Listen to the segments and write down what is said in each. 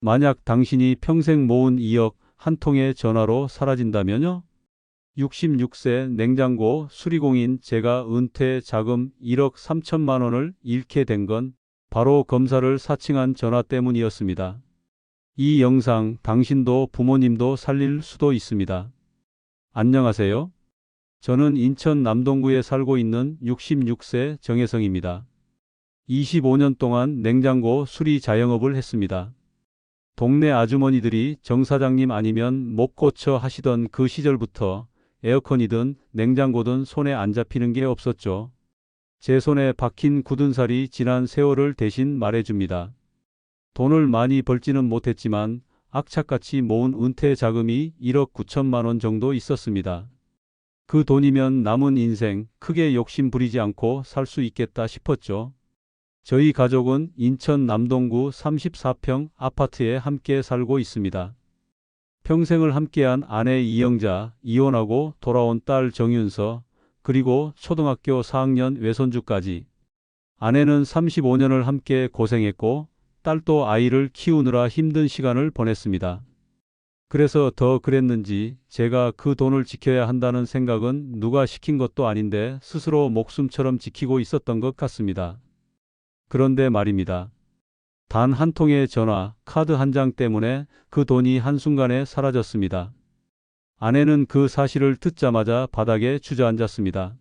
만약 당신이 평생 모은 2억 한 통의 전화로 사라진다면요? 66세 냉장고 수리공인 제가 은퇴 자금 1억 3천만 원을 잃게 된 건 바로 검사를 사칭한 전화 때문이었습니다. 이 영상 당신도 부모님도 살릴 수도 있습니다. 안녕하세요. 저는 인천 남동구에 살고 있는 66세 정혜성입니다. 25년 동안 냉장고 수리 자영업을 했습니다. 동네 아주머니들이 정 사장님 아니면 못 고쳐 하시던 그 시절부터 에어컨이든 냉장고든 손에 안 잡히는 게 없었죠. 제 손에 박힌 굳은 살이 지난 세월을 대신 말해줍니다. 돈을 많이 벌지는 못했지만 악착같이 모은 은퇴 자금이 1억 9천만 원 정도 있었습니다. 그 돈이면 남은 인생 크게 욕심 부리지 않고 살 수 있겠다 싶었죠. 저희 가족은 인천 남동구 34평 아파트에 함께 살고 있습니다. 평생을 함께한 아내 이영자, 이혼하고 돌아온 딸 정윤서, 그리고 초등학교 4학년 외손주까지. 아내는 35년을 함께 고생했고, 딸도 아이를 키우느라 힘든 시간을 보냈습니다. 그래서 더 그랬는지 제가 그 돈을 지켜야 한다는 생각은 누가 시킨 것도 아닌데 스스로 목숨처럼 지키고 있었던 것 같습니다. 그런데 말입니다. 단 한 통의 전화, 카드 한 장 때문에 그 돈이 한순간에 사라졌습니다. 아내는 그 사실을 듣자마자 바닥에 주저앉았습니다.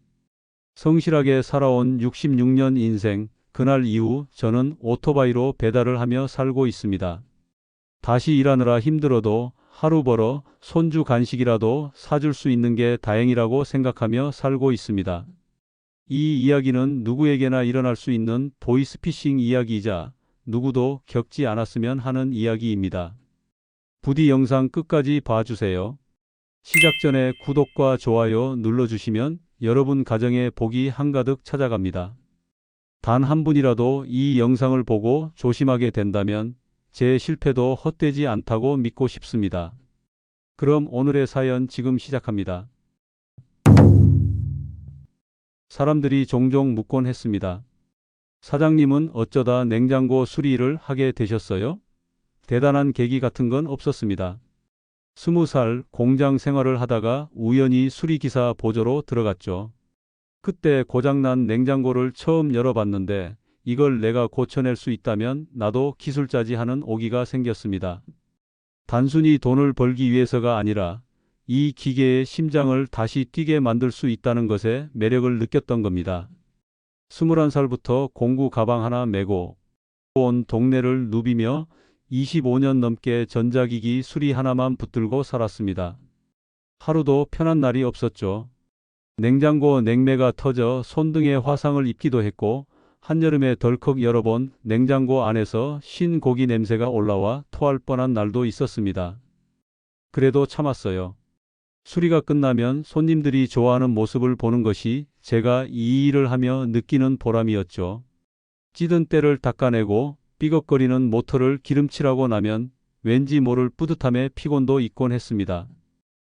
성실하게 살아온 66년 인생, 그날 이후 저는 오토바이로 배달을 하며 살고 있습니다. 다시 일하느라 힘들어도 하루 벌어 손주 간식이라도 사줄 수 있는 게 다행이라고 생각하며 살고 있습니다. 이 이야기는 누구에게나 일어날 수 있는 보이스피싱 이야기이자 누구도 겪지 않았으면 하는 이야기입니다. 부디 영상 끝까지 봐주세요. 시작 전에 구독과 좋아요 눌러주시면 여러분 가정에 복이 한가득 찾아갑니다. 단 한 분이라도 이 영상을 보고 조심하게 된다면 제 실패도 헛되지 않다고 믿고 싶습니다. 그럼 오늘의 사연 지금 시작합니다. 사람들이 종종 묻곤 했습니다. 사장님은 어쩌다 냉장고 수리를 하게 되셨어요? 대단한 계기 같은 건 없었습니다. 스무 살 공장 생활을 하다가 우연히 수리기사 보조로 들어갔죠. 그때 고장난 냉장고를 처음 열어봤는데 이걸 내가 고쳐낼 수 있다면 나도 기술자지 하는 오기가 생겼습니다. 단순히 돈을 벌기 위해서가 아니라 이 기계의 심장을 다시 뛰게 만들 수 있다는 것에 매력을 느꼈던 겁니다. 21살부터 공구 가방 하나 메고 온 동네를 누비며 25년 넘게 전자기기 수리 하나만 붙들고 살았습니다. 하루도 편한 날이 없었죠. 냉장고 냉매가 터져 손등에 화상을 입기도 했고 한여름에 덜컥 열어본 냉장고 안에서 신 고기 냄새가 올라와 토할 뻔한 날도 있었습니다. 그래도 참았어요. 수리가 끝나면 손님들이 좋아하는 모습을 보는 것이 제가 이 일을 하며 느끼는 보람이었죠. 찌든 때를 닦아내고 삐걱거리는 모터를 기름칠하고 나면 왠지 모를 뿌듯함에 피곤도 있곤 했습니다.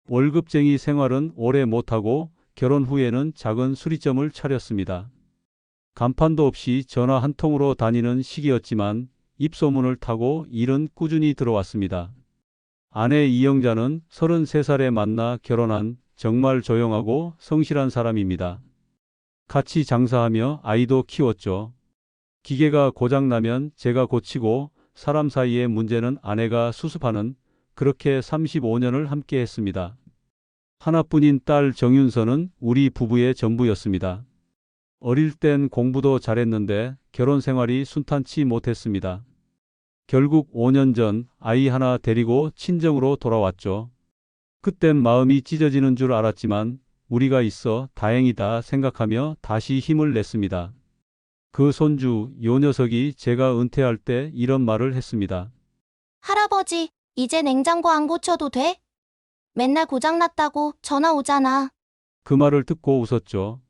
월급쟁이 생활은 오래 못하고 결혼 후에는 작은 수리점을 차렸습니다. 간판도 없이 전화 한 통으로 다니는 시기였지만 입소문을 타고 일은 꾸준히 들어왔습니다. 아내 이영자는 33살에 만나 결혼한 정말 조용하고 성실한 사람입니다. 같이 장사하며 아이도 키웠죠. 기계가 고장나면 제가 고치고 사람 사이의 문제는 아내가 수습하는 그렇게 35년을 함께 했습니다. 하나뿐인 딸 정윤서는 우리 부부의 전부였습니다. 어릴 땐 공부도 잘했는데 결혼 생활이 순탄치 못했습니다. 결국 5년 전 아이 하나 데리고 친정으로 돌아왔죠. 그땐 마음이 찢어지는 줄 알았지만 우리가 있어 다행이다 생각하며 다시 힘을 냈습니다. 그 손주 요 녀석이 제가 은퇴할 때 이런 말을 했습니다. 할아버지, 이제 냉장고 안 고쳐도 돼? 맨날 고장났다고 전화 오잖아. 그 말을 듣고 웃었죠.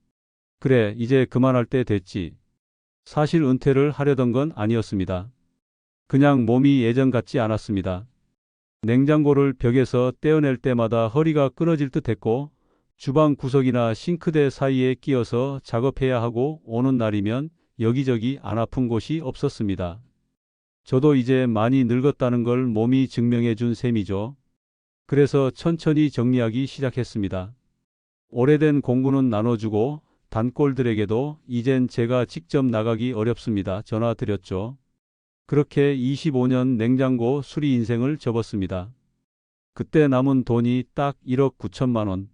그래, 이제 그만할 때 됐지. 사실 은퇴를 하려던 건 아니었습니다. 그냥 몸이 예전 같지 않았습니다. 냉장고를 벽에서 떼어낼 때마다 허리가 끊어질 듯 했고, 주방 구석이나 싱크대 사이에 끼어서 작업해야 하고 오는 날이면 여기저기 안 아픈 곳이 없었습니다. 저도 이제 많이 늙었다는 걸 몸이 증명해 준 셈이죠. 그래서 천천히 정리하기 시작했습니다. 오래된 공구는 나눠주고 단골들에게도 이젠 제가 직접 나가기 어렵습니다. 전화 드렸죠. 그렇게 25년 냉장고 수리 인생을 접었습니다. 그때 남은 돈이 딱 1억 9천만 원.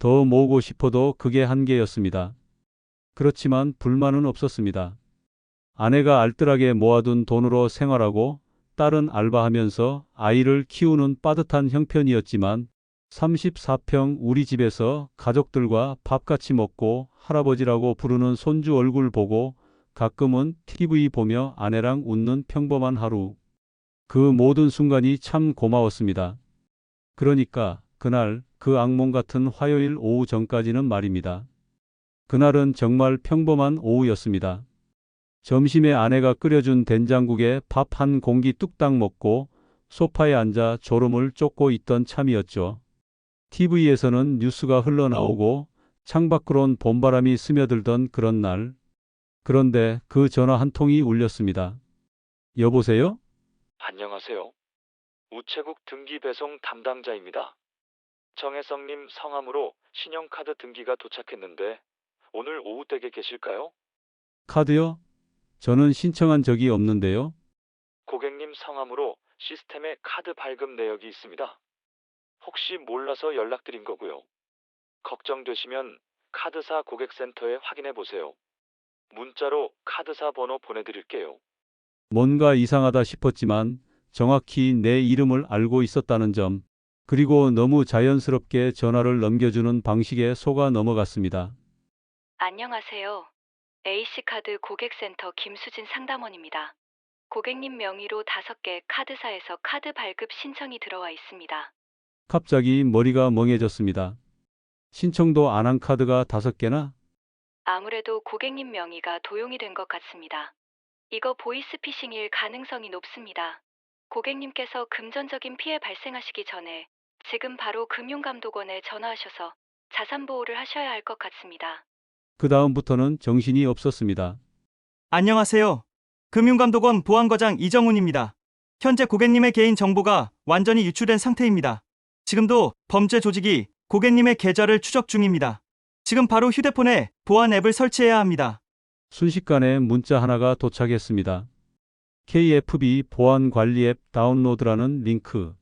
더 모으고 싶어도 그게 한계였습니다. 그렇지만 불만은 없었습니다. 아내가 알뜰하게 모아둔 돈으로 생활하고 딸은 알바하면서 아이를 키우는 빠듯한 형편이었지만 34평 우리 집에서 가족들과 밥 같이 먹고 할아버지라고 부르는 손주 얼굴 보고 가끔은 TV 보며 아내랑 웃는 평범한 하루. 그 모든 순간이 참 고마웠습니다. 그러니까 그날 그 악몽 같은 화요일 오후 전까지는 말입니다. 그날은 정말 평범한 오후였습니다. 점심에 아내가 끓여준 된장국에 밥 한 공기 뚝딱 먹고 소파에 앉아 졸음을 쫓고 있던 참이었죠. TV에서는 뉴스가 흘러나오고 창밖으론 봄바람이 스며들던 그런 날. 그런데 그 전화 한 통이 울렸습니다. 여보세요? 안녕하세요. 우체국 등기 배송 담당자입니다. 정혜성님 성함으로 신용카드 등기가 도착했는데 오늘 오후 댁에 계실까요? 카드요? 저는 신청한 적이 없는데요. 고객님 성함으로 시스템에 카드 발급 내역이 있습니다. 혹시 몰라서 연락드린 거고요. 걱정되시면 카드사 고객센터에 확인해 보세요. 문자로 카드사 번호 보내드릴게요. 뭔가 이상하다 싶었지만 정확히 내 이름을 알고 있었다는 점, 그리고 너무 자연스럽게 전화를 넘겨주는 방식에 속아 넘어갔습니다. 안녕하세요. A씨카드 고객센터 김수진 상담원입니다. 고객님 명의로 5개 카드사에서 카드 발급 신청이 들어와 있습니다. 갑자기 머리가 멍해졌습니다. 신청도 안 한 카드가 다섯 개나? 아무래도 고객님 명의가 도용이 된 것 같습니다. 이거 보이스피싱일 가능성이 높습니다. 고객님께서 금전적인 피해 발생하시기 전에 지금 바로 금융감독원에 전화하셔서 자산보호를 하셔야 할 것 같습니다. 그 다음부터는 정신이 없었습니다. 안녕하세요. 금융감독원 보안과장 이정훈입니다. 현재 고객님의 개인 정보가 완전히 유출된 상태입니다. 지금도 범죄 조직이 고객님의 계좌를 추적 중입니다. 지금 바로 휴대폰에 보안 앱을 설치해야 합니다. 순식간에 문자 하나가 도착했습니다. KFB 보안 관리 앱 다운로드라는 링크.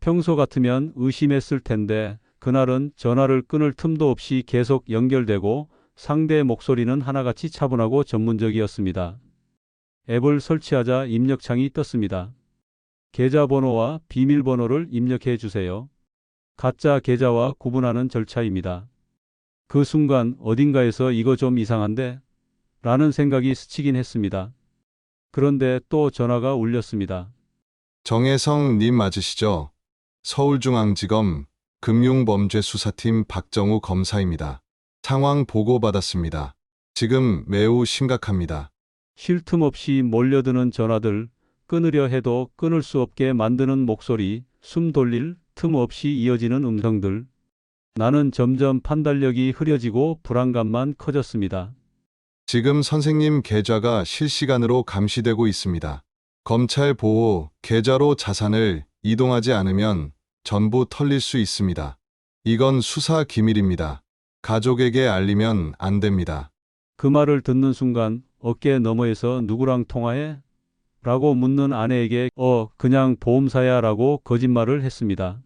평소 같으면 의심했을 텐데 그날은 전화를 끊을 틈도 없이 계속 연결되고 상대 목소리는 하나같이 차분하고 전문적이었습니다. 앱을 설치하자 입력창이 떴습니다. 계좌번호와 비밀번호를 입력해 주세요. 가짜 계좌와 구분하는 절차입니다. 그 순간 어딘가에서 이거 좀 이상한데? 라는 생각이 스치긴 했습니다. 그런데 또 전화가 울렸습니다. 정혜성 님 맞으시죠? 서울중앙지검 금융범죄수사팀 박정우 검사입니다. 상황 보고받았습니다. 지금 매우 심각합니다. 쉴 틈 없이 몰려드는 전화들, 끊으려 해도 끊을 수 없게 만드는 목소리, 숨 돌릴 틈 없이 이어지는 음성들. 나는 점점 판단력이 흐려지고 불안감만 커졌습니다. 지금 선생님 계좌가 실시간으로 감시되고 있습니다. 검찰 보호 계좌로 자산을 이동하지 않으면 전부 털릴 수 있습니다. 이건 수사 기밀입니다. 가족에게 알리면 안 됩니다. 그 말을 듣는 순간 어깨 너머에서 누구랑 통화해? 라고 묻는 아내에게 어, 그냥 보험사야 라고 거짓말을 했습니다.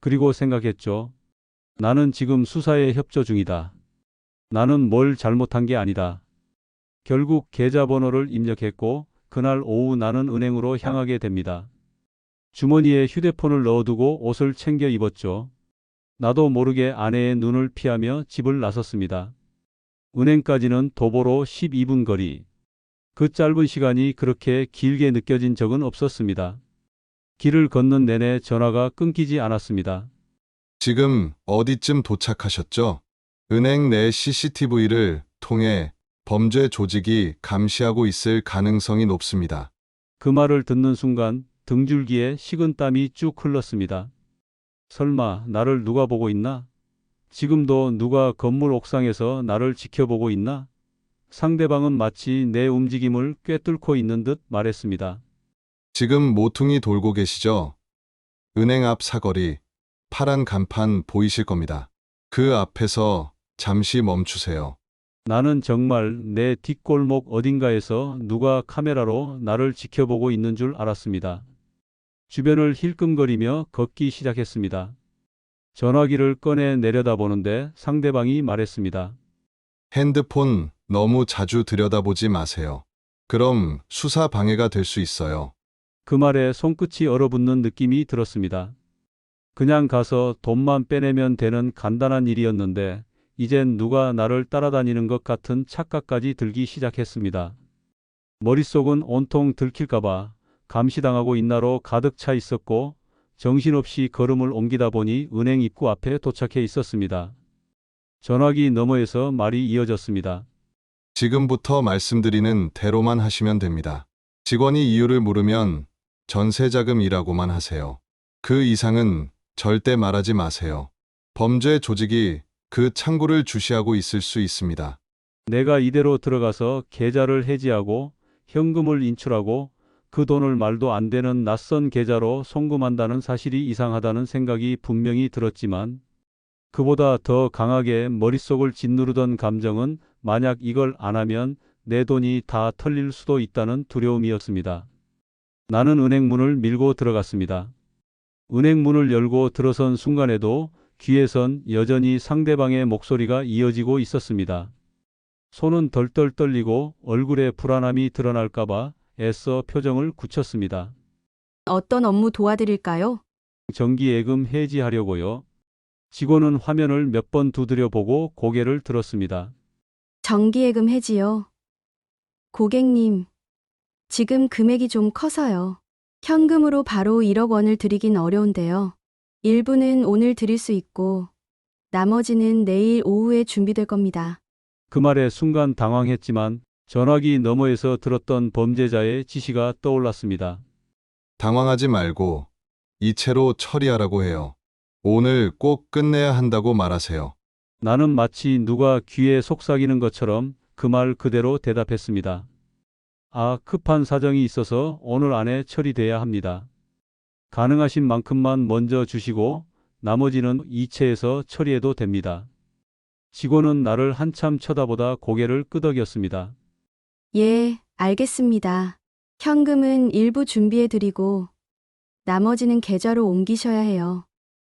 그리고 생각했죠. 나는 지금 수사에 협조 중이다. 나는 뭘 잘못한 게 아니다. 결국 계좌번호를 입력했고 그날 오후 나는 은행으로 향하게 됩니다. 주머니에 휴대폰을 넣어두고 옷을 챙겨 입었죠. 나도 모르게 아내의 눈을 피하며 집을 나섰습니다. 은행까지는 도보로 12분 거리. 그 짧은 시간이 그렇게 길게 느껴진 적은 없었습니다. 길을 걷는 내내 전화가 끊기지 않았습니다. 지금 어디쯤 도착하셨죠? 은행 내 CCTV를 통해 범죄 조직이 감시하고 있을 가능성이 높습니다. 그 말을 듣는 순간 등줄기에 식은땀이 쭉 흘렀습니다. 설마 나를 누가 보고 있나? 지금도 누가 건물 옥상에서 나를 지켜보고 있나? 상대방은 마치 내 움직임을 꿰뚫고 있는 듯 말했습니다. 지금 모퉁이 돌고 계시죠? 은행 앞 사거리, 파란 간판 보이실 겁니다. 그 앞에서 잠시 멈추세요. 나는 정말 내 뒷골목 어딘가에서 누가 카메라로 나를 지켜보고 있는 줄 알았습니다. 주변을 힐끔거리며 걷기 시작했습니다. 전화기를 꺼내 내려다보는데 상대방이 말했습니다. 핸드폰 너무 자주 들여다보지 마세요. 그럼 수사 방해가 될 수 있어요. 그 말에 손끝이 얼어붙는 느낌이 들었습니다. 그냥 가서 돈만 빼내면 되는 간단한 일이었는데 이젠 누가 나를 따라다니는 것 같은 착각까지 들기 시작했습니다. 머릿속은 온통 들킬까봐 감시당하고 있나로 가득 차 있었고 정신없이 걸음을 옮기다 보니 은행 입구 앞에 도착해 있었습니다. 전화기 너머에서 말이 이어졌습니다. 지금부터 말씀드리는 대로만 하시면 됩니다. 직원이 이유를 물으면 전세자금이라고만 하세요. 그 이상은 절대 말하지 마세요. 범죄 조직이 그 창구를 주시하고 있을 수 있습니다. 내가 이대로 들어가서 계좌를 해지하고 현금을 인출하고 그 돈을 말도 안 되는 낯선 계좌로 송금한다는 사실이 이상하다는 생각이 분명히 들었지만 그보다 더 강하게 머릿속을 짓누르던 감정은 만약 이걸 안 하면 내 돈이 다 털릴 수도 있다는 두려움이었습니다. 나는 은행 문을 밀고 들어갔습니다. 은행 문을 열고 들어선 순간에도 귀에선 여전히 상대방의 목소리가 이어지고 있었습니다. 손은 덜덜 떨리고 얼굴에 불안함이 드러날까봐 애써 표정을 굳혔습니다. 어떤 업무 도와드릴까요? 정기예금 해지하려고요. 직원은 화면을 몇 번 두드려 보고 고개를 들었습니다. 정기예금 해지요. 고객님, 지금 금액이 좀 커서요. 현금으로 바로 1억 원을 드리긴 어려운데요. 일부는 오늘 드릴 수 있고, 나머지는 내일 오후에 준비될 겁니다. 그 말에 순간 당황했지만 전화기 너머에서 들었던 범죄자의 지시가 떠올랐습니다. 당황하지 말고 이체로 처리하라고 해요. 오늘 꼭 끝내야 한다고 말하세요. 나는 마치 누가 귀에 속삭이는 것처럼 그 말 그대로 대답했습니다. 아, 급한 사정이 있어서 오늘 안에 처리돼야 합니다. 가능하신 만큼만 먼저 주시고 나머지는 이체해서 처리해도 됩니다. 직원은 나를 한참 쳐다보다 고개를 끄덕였습니다. 예, 알겠습니다. 현금은 일부 준비해 드리고, 나머지는 계좌로 옮기셔야 해요.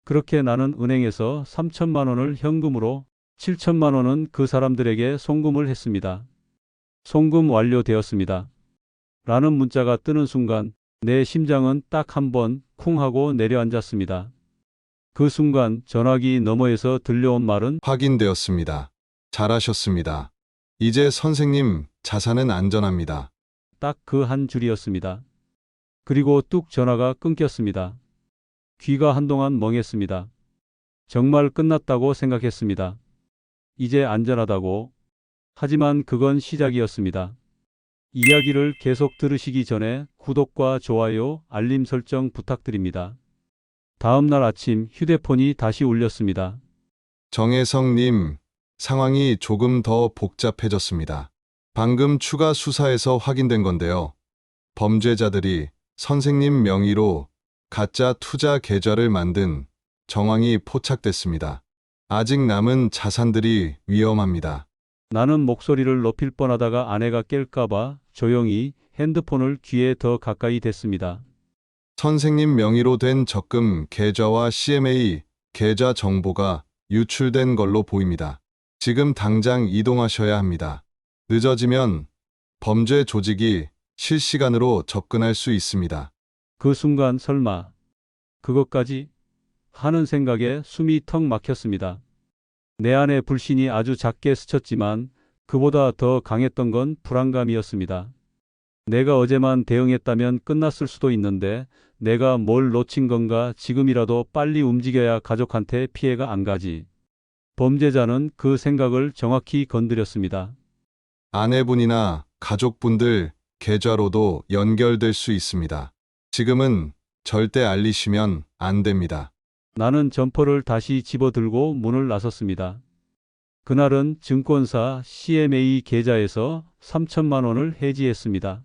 그렇게 나는 은행에서 3천만 원을 현금으로 7천만 원은 그 사람들에게 송금을 했습니다. 송금 완료되었습니다. 라는 문자가 뜨는 순간 내 심장은 딱 한 번 쿵 하고 내려앉았습니다. 그 순간 전화기 너머에서 들려온 말은 확인되었습니다. 잘하셨습니다. 이제 선생님 자산은 안전합니다. 딱 그 한 줄이었습니다. 그리고 뚝 전화가 끊겼습니다. 귀가 한동안 멍했습니다. 정말 끝났다고 생각했습니다. 이제 안전하다고. 하지만 그건 시작이었습니다. 이야기를 계속 들으시기 전에 구독과 좋아요, 알림 설정 부탁드립니다. 다음 날 아침 휴대폰이 다시 울렸습니다. 정혜성님, 상황이 조금 더 복잡해졌습니다. 방금 추가 수사에서 확인된 건데요. 범죄자들이 선생님 명의로 가짜 투자 계좌를 만든 정황이 포착됐습니다. 아직 남은 자산들이 위험합니다. 나는 목소리를 높일 뻔하다가 아내가 깰까봐 조용히 핸드폰을 귀에 더 가까이 댔습니다. 선생님 명의로 된 적금 계좌와 CMA 계좌 정보가 유출된 걸로 보입니다. 지금 당장 이동하셔야 합니다. 늦어지면 범죄 조직이 실시간으로 접근할 수 있습니다. 그 순간 설마 그것까지 하는 생각에 숨이 턱 막혔습니다. 내 안의 불신이 아주 작게 스쳤지만 그보다 더 강했던 건 불안감이었습니다. 내가 어제만 대응했다면 끝났을 수도 있는데 내가 뭘 놓친 건가 지금이라도 빨리 움직여야 가족한테 피해가 안 가지. 범죄자는 그 생각을 정확히 건드렸습니다. 아내분이나 가족분들 계좌로도 연결될 수 있습니다. 지금은 절대 알리시면 안 됩니다. 나는 점퍼를 다시 집어들고 문을 나섰습니다. 그날은 증권사 CMA 계좌에서 3천만 원을 해지했습니다.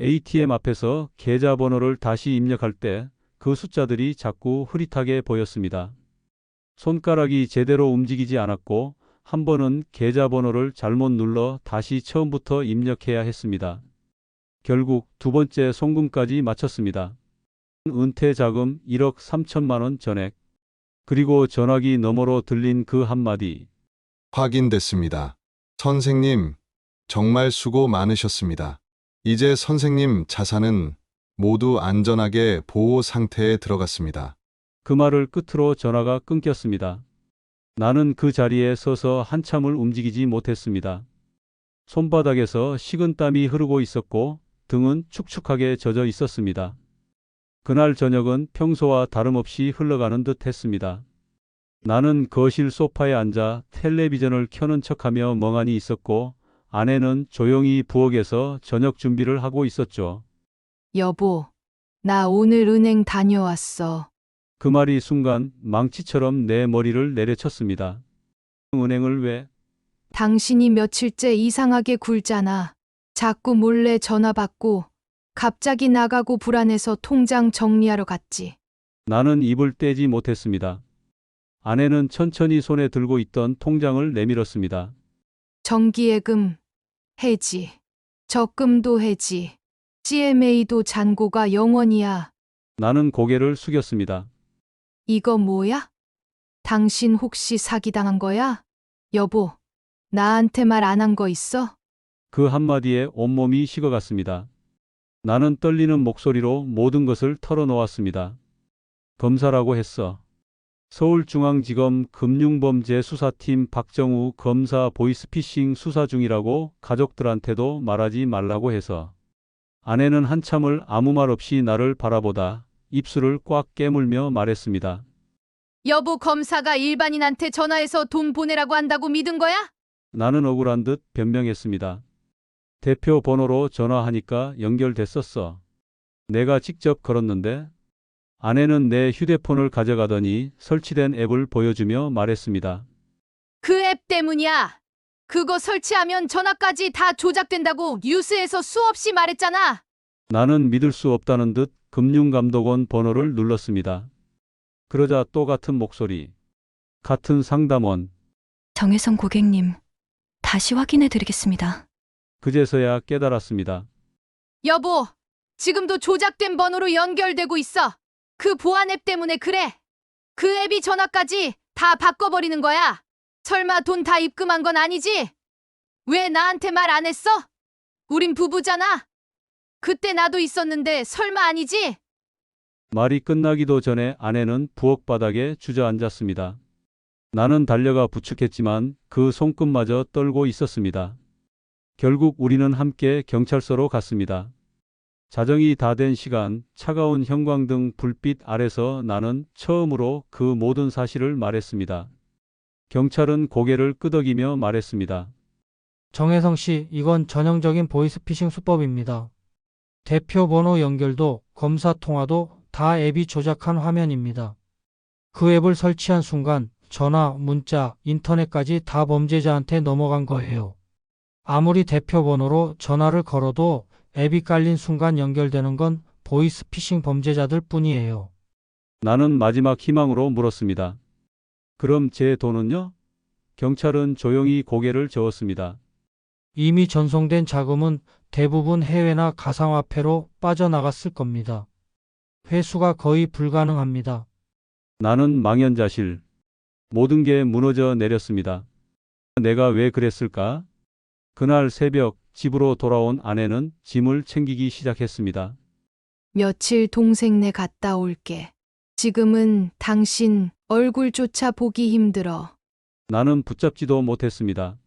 ATM 앞에서 계좌번호를 다시 입력할 때 그 숫자들이 자꾸 흐릿하게 보였습니다. 손가락이 제대로 움직이지 않았고 한 번은 계좌번호를 잘못 눌러 다시 처음부터 입력해야 했습니다. 결국 두 번째 송금까지 마쳤습니다. 은퇴 자금 1억 3천만 원 전액. 그리고 전화기 너머로 들린 그 한마디. 확인됐습니다. 선생님, 정말 수고 많으셨습니다. 이제 선생님 자산은 모두 안전하게 보호 상태에 들어갔습니다. 그 말을 끝으로 전화가 끊겼습니다. 나는 그 자리에 서서 한참을 움직이지 못했습니다. 손바닥에서 식은 땀이 흐르고 있었고 등은 축축하게 젖어 있었습니다. 그날 저녁은 평소와 다름없이 흘러가는 듯 했습니다. 나는 거실 소파에 앉아 텔레비전을 켜는 척하며 멍하니 있었고 아내는 조용히 부엌에서 저녁 준비를 하고 있었죠. 여보, 나 오늘 은행 다녀왔어. 그 말이 순간 망치처럼 내 머리를 내려쳤습니다. 은행을 왜? 당신이 며칠째 이상하게 굴잖아. 자꾸 몰래 전화 받고 갑자기 나가고 불안해서 통장 정리하러 갔지. 나는 입을 떼지 못했습니다. 아내는 천천히 손에 들고 있던 통장을 내밀었습니다. 정기예금, 해지, 적금도 해지, CMA도 잔고가 영원이야. 나는 고개를 숙였습니다. 이거 뭐야? 당신 혹시 사기당한 거야? 여보, 나한테 말 안 한 거 있어? 그 한마디에 온몸이 식어갔습니다. 나는 떨리는 목소리로 모든 것을 털어놓았습니다. 검사라고 했어. 서울중앙지검 금융범죄수사팀 박정우 검사 보이스피싱 수사 중이라고 가족들한테도 말하지 말라고 해서. 아내는 한참을 아무 말 없이 나를 바라보다 입술을 꽉 깨물며 말했습니다. 여보 검사가 일반인한테 전화해서 돈 보내라고 한다고 믿은 거야? 나는 억울한 듯 변명했습니다. 대표 번호로 전화하니까 연결됐었어. 내가 직접 걸었는데 아내는 내 휴대폰을 가져가더니 설치된 앱을 보여주며 말했습니다. 그 앱 때문이야. 그거 설치하면 전화까지 다 조작된다고 뉴스에서 수없이 말했잖아. 나는 믿을 수 없다는 듯 금융감독원 번호를 눌렀습니다. 그러자 또 같은 목소리. 같은 상담원. 정혜성 고객님, 다시 확인해 드리겠습니다. 그제서야 깨달았습니다. 여보, 지금도 조작된 번호로 연결되고 있어. 그 보안 앱 때문에 그래. 그 앱이 전화까지 다 바꿔버리는 거야. 설마 돈 다 입금한 건 아니지? 왜 나한테 말 안 했어? 우린 부부잖아. 그때 나도 있었는데 설마 아니지? 말이 끝나기도 전에 아내는 부엌 바닥에 주저앉았습니다. 나는 달려가 부축했지만 그 손끝마저 떨고 있었습니다. 결국 우리는 함께 경찰서로 갔습니다. 자정이 다 된 시간 차가운 형광등 불빛 아래서 나는 처음으로 그 모든 사실을 말했습니다. 경찰은 고개를 끄덕이며 말했습니다. 정혜성 씨, 이건 전형적인 보이스피싱 수법입니다. 대표 번호 연결도 검사 통화도 다 앱이 조작한 화면입니다. 그 앱을 설치한 순간 전화, 문자, 인터넷까지 다 범죄자한테 넘어간 거예요. 아무리 대표 번호로 전화를 걸어도 앱이 깔린 순간 연결되는 건 보이스피싱 범죄자들 뿐이에요. 나는 마지막 희망으로 물었습니다. 그럼 제 돈은요? 경찰은 조용히 고개를 저었습니다. 이미 전송된 자금은 대부분 해외나 가상화폐로 빠져나갔을 겁니다. 회수가 거의 불가능합니다. 나는 망연자실. 모든 게 무너져 내렸습니다. 내가 왜 그랬을까? 그날 새벽 집으로 돌아온 아내는 짐을 챙기기 시작했습니다. 며칠 동생네 갔다 올게. 지금은 당신 얼굴조차 보기 힘들어. 나는 붙잡지도 못했습니다.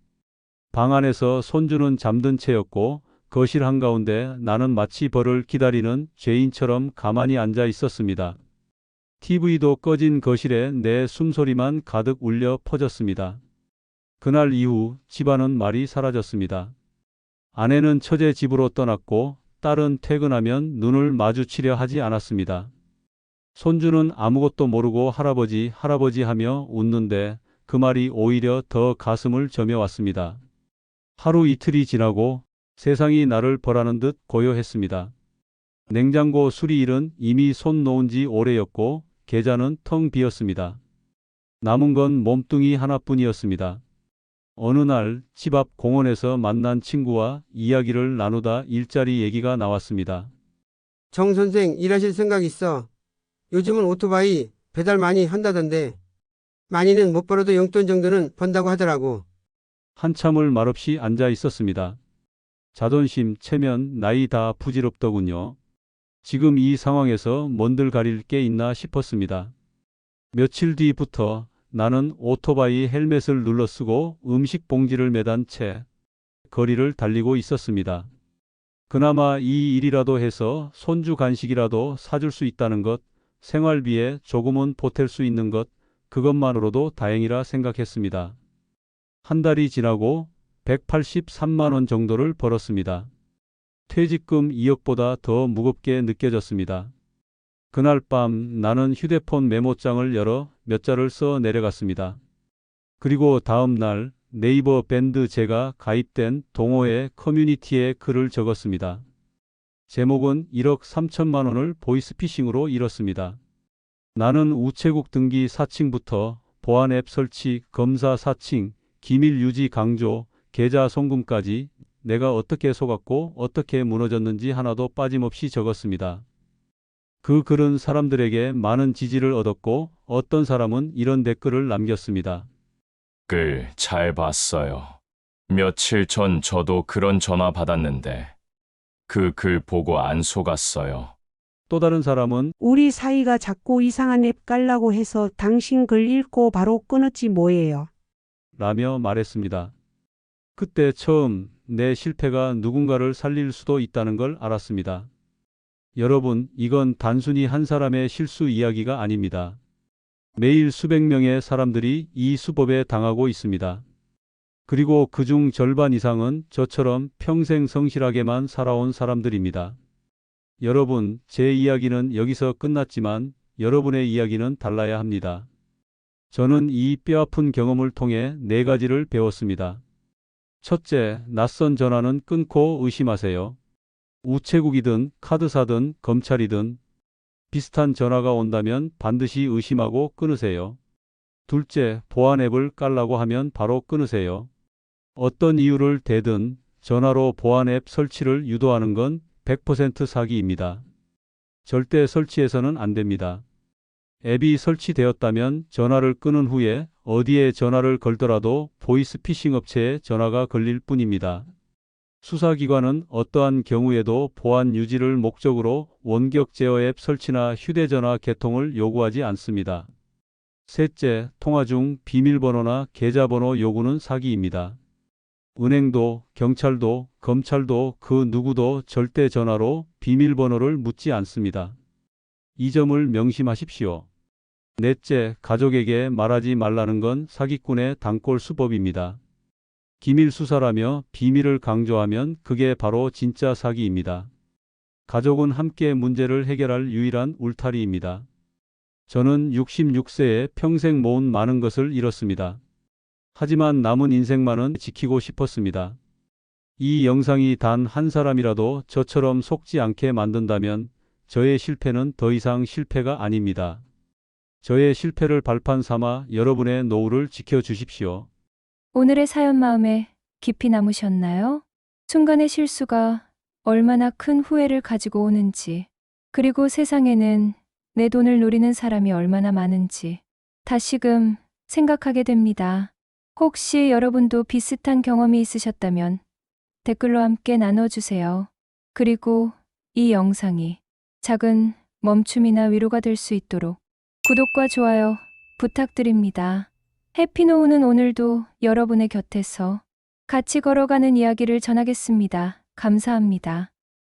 방 안에서 손주는 잠든 채였고 거실 한가운데 나는 마치 벌을 기다리는 죄인처럼 가만히 앉아 있었습니다. TV도 꺼진 거실에 내 숨소리만 가득 울려 퍼졌습니다. 그날 이후 집안은 말이 사라졌습니다. 아내는 처제 집으로 떠났고 딸은 퇴근하면 눈을 마주치려 하지 않았습니다. 손주는 아무것도 모르고 할아버지, 할아버지 하며 웃는데 그 말이 오히려 더 가슴을 저며왔습니다. 하루 이틀이 지나고 세상이 나를 벌하는 듯 고요했습니다. 냉장고 수리일은 이미 손 놓은 지 오래였고 계좌는 텅 비었습니다. 남은 건 몸뚱이 하나뿐이었습니다. 어느 날 집 앞 공원에서 만난 친구와 이야기를 나누다 일자리 얘기가 나왔습니다. 정 선생 일하실 생각 있어. 요즘은 오토바이 배달 많이 한다던데. 많이는 못 벌어도 용돈 정도는 번다고 하더라고. 한참을 말없이 앉아 있었습니다. 자존심, 체면, 나이 다 부질없더군요. 지금 이 상황에서 뭔들 가릴 게 있나 싶었습니다. 며칠 뒤부터 나는 오토바이 헬멧을 눌러 쓰고 음식 봉지를 매단 채 거리를 달리고 있었습니다. 그나마 이 일이라도 해서 손주 간식이라도 사줄 수 있다는 것, 생활비에 조금은 보탤 수 있는 것, 그것만으로도 다행이라 생각했습니다. 한 달이 지나고 183만 원 정도를 벌었습니다. 퇴직금 2억보다 더 무겁게 느껴졌습니다. 그날 밤 나는 휴대폰 메모장을 열어 몇 자를 써 내려갔습니다. 그리고 다음 날 네이버 밴드 제가 가입된 동호회 커뮤니티에 글을 적었습니다. 제목은 1억 3천만 원을 보이스피싱으로 잃었습니다. 나는 우체국 등기 사칭부터 보안 앱 설치, 검사 사칭, 기밀 유지 강조, 계좌 송금까지 내가 어떻게 속았고 어떻게 무너졌는지 하나도 빠짐없이 적었습니다. 그 글은 사람들에게 많은 지지를 얻었고 어떤 사람은 이런 댓글을 남겼습니다. 글 잘 봤어요. 며칠 전 저도 그런 전화 받았는데 그 글 보고 안 속았어요. 또 다른 사람은 우리 사이가 자꾸 이상한 앱 깔라고 해서 당신 글 읽고 바로 끊었지 뭐예요. 라며 말했습니다. 그때 처음 내 실패가 누군가를 살릴 수도 있다는 걸 알았습니다. 여러분, 이건 단순히 한 사람의 실수 이야기가 아닙니다. 매일 수백 명의 사람들이 이 수법에 당하고 있습니다. 그리고 그중 절반 이상은 저처럼 평생 성실하게만 살아온 사람들입니다. 여러분, 제 이야기는 여기서 끝났지만 여러분의 이야기는 달라야 합니다. 저는 이 뼈아픈 경험을 통해 네 가지를 배웠습니다. 첫째, 낯선 전화는 끊고 의심하세요. 우체국이든 카드사든 검찰이든 비슷한 전화가 온다면 반드시 의심하고 끊으세요. 둘째, 보안 앱을 깔라고 하면 바로 끊으세요. 어떤 이유를 대든 전화로 보안 앱 설치를 유도하는 건 100% 사기입니다. 절대 설치해서는 안 됩니다. 앱이 설치되었다면 전화를 끊은 후에 어디에 전화를 걸더라도 보이스피싱 업체에 전화가 걸릴 뿐입니다. 수사기관은 어떠한 경우에도 보안 유지를 목적으로 원격 제어 앱 설치나 휴대전화 개통을 요구하지 않습니다. 셋째, 통화 중 비밀번호나 계좌번호 요구는 사기입니다. 은행도, 경찰도, 검찰도 그 누구도 절대 전화로 비밀번호를 묻지 않습니다. 이 점을 명심하십시오. 넷째, 가족에게 말하지 말라는 건 사기꾼의 단골 수법입니다. 기밀 수사라며 비밀을 강조하면 그게 바로 진짜 사기입니다. 가족은 함께 문제를 해결할 유일한 울타리입니다. 저는 66세에 평생 모은 많은 것을 잃었습니다. 하지만 남은 인생만은 지키고 싶었습니다. 이 영상이 단 한 사람이라도 저처럼 속지 않게 만든다면 저의 실패는 더 이상 실패가 아닙니다. 저의 실패를 발판 삼아 여러분의 노후를 지켜주십시오. 오늘의 사연 마음에 깊이 남으셨나요? 순간의 실수가 얼마나 큰 후회를 가지고 오는지, 그리고 세상에는 내 돈을 노리는 사람이 얼마나 많은지 다시금 생각하게 됩니다. 혹시 여러분도 비슷한 경험이 있으셨다면 댓글로 함께 나눠주세요. 그리고 이 영상이 작은 멈춤이나 위로가 될 수 있도록 구독과 좋아요 부탁드립니다. 해피노우는 오늘도 여러분의 곁에서 같이 걸어가는 이야기를 전하겠습니다. 감사합니다.